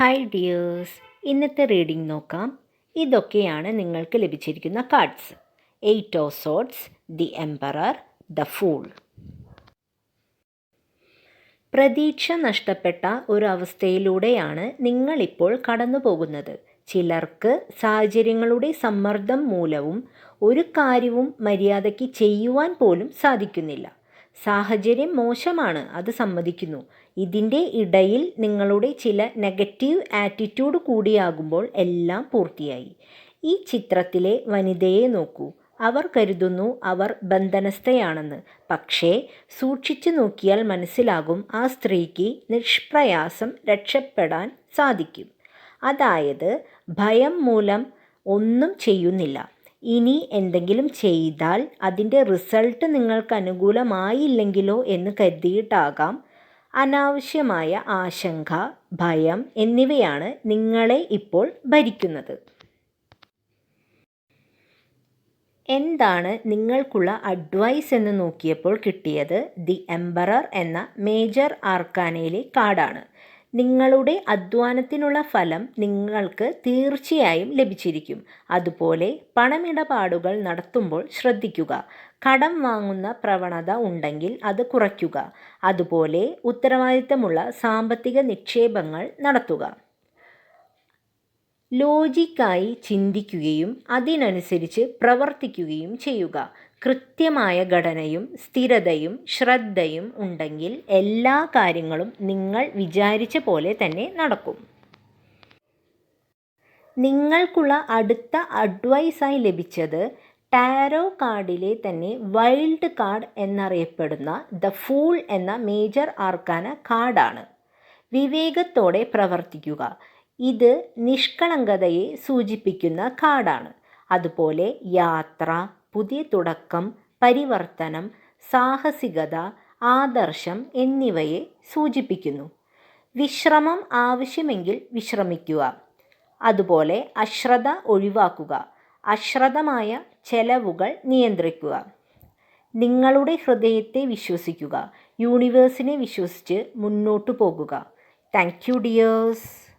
Hi dears ഇന്നത്തെ reading നോക്കാം. ഇതൊക്കെയാണ് നിങ്ങൾക്ക് ലഭിച്ചിരിക്കുന്ന cards eight of swords the emperor the fool പ്രതീക്ഷ നഷ്ടപ്പെട്ട ഒരു അവസ്ഥയിലൂടെയാണ് നിങ്ങളിപ്പോൾ കടന്നു പോകുന്നത് ചിലർക്ക് സാഹചര്യങ്ങളുടെ സമ്മർദ്ദം മൂലവും ഒരു കാര്യവും മര്യാദയ്ക്ക് ചെയ്യുവാൻ പോലും സാധിക്കുന്നില്ല. സാഹചര്യം മോശമാണ് അത് സമ്മതിക്കുന്നു. ഇതിന്റെ ഇടയിൽ നിങ്ങളുടെ ചില നെഗറ്റീവ് ആറ്റിറ്റ്യൂഡ് കൂടിയാകുമ്പോൾ എല്ലാം പൂർത്തിയായി. ഈ ചിത്രത്തിലെ വനിതയെ നോക്കൂ. അവർ കരുതുന്നു അവർ ബന്ധനസ്ഥയാണെന്ന്. പക്ഷേ സൂക്ഷിച്ചു നോക്കിയാൽ മനസ്സിലാകും ആ സ്ത്രീക്ക് നിഷ്പ്രയാസം രക്ഷപ്പെടാൻ സാധിക്കും. അതായത് ഭയം മൂലം ഒന്നും ചെയ്യുന്നില്ല. ഇനി എന്തെങ്കിലും ചെയ്താൽ അതിന്റെ റിസൾട്ട് നിങ്ങൾക്ക് അനുകൂലമായില്ലെങ്കിലോ എന്ന് കരുതിയിട്ടാകാം. അനാവശ്യമായ ആശങ്ക ഭയം എന്നിവയാണ് നിങ്ങളെ ഇപ്പോൾ ഭരിക്കുന്നത്. എന്താണ് നിങ്ങൾക്കുള്ള അഡ്വൈസ് എന്ന് നോക്കിയപ്പോൾ കിട്ടിയത്? ദി എംബറർ എന്ന മേജർ ആർക്കാനയിലെ കാർഡാണ് നിങ്ങളുടെ അധ്വാനത്തിനുള്ള ഫലം നിങ്ങൾക്ക് തീർച്ചയായും ലഭിച്ചിരിക്കും. അതുപോലെ പണമിടപാടുകൾ നടത്തുമ്പോൾ ശ്രദ്ധിക്കുക. കടം വാങ്ങുന്ന പ്രവണത ഉണ്ടെങ്കിൽ അത് കുറയ്ക്കുക. അതുപോലെ ഉത്തരവാദിത്തമുള്ള സാമ്പത്തിക നിക്ഷേപങ്ങൾ നടത്തുക. ലോജിക്കായി ചിന്തിക്കുകയും അതിനനുസരിച്ച് പ്രവർത്തിക്കുകയും ചെയ്യുക. കൃത്യമായ ഘടനയും സ്ഥിരതയും ശ്രദ്ധയും ഉണ്ടെങ്കിൽ എല്ലാ കാര്യങ്ങളും നിങ്ങൾ വിചാരിച്ച പോലെ തന്നെ നടക്കും. നിങ്ങൾക്കുള്ള അടുത്ത അഡ്വൈസായി ലഭിച്ചത് ടാരോ കാർഡിലെ തന്നെ വൈൽഡ് കാർഡ് എന്നറിയപ്പെടുന്ന ദ ഫൂൾ എന്ന മേജർ ആർക്കാന കാർഡാണ്. വിവേകത്തോടെ പ്രവർത്തിക്കുക. ഇത് നിഷ്കളങ്കതയെ സൂചിപ്പിക്കുന്ന കാർഡാണ് അതുപോലെ യാത്ര പുതിയ തുടക്കം പരിവർത്തനം സാഹസികത ആദർശം എന്നിവയെ സൂചിപ്പിക്കുന്നു. വിശ്രമം ആവശ്യമെങ്കിൽ വിശ്രമിക്കുക. അതുപോലെ അശ്രദ്ധ ഒഴിവാക്കുക. അശ്രദ്ധമായ ചെലവുകൾ നിയന്ത്രിക്കുക. നിങ്ങളുടെ ഹൃദയത്തെ വിശ്വസിക്കുക. യൂണിവേഴ്സിനെ വിശ്വസിച്ച് മുന്നോട്ടു പോകുക. Thank you dears.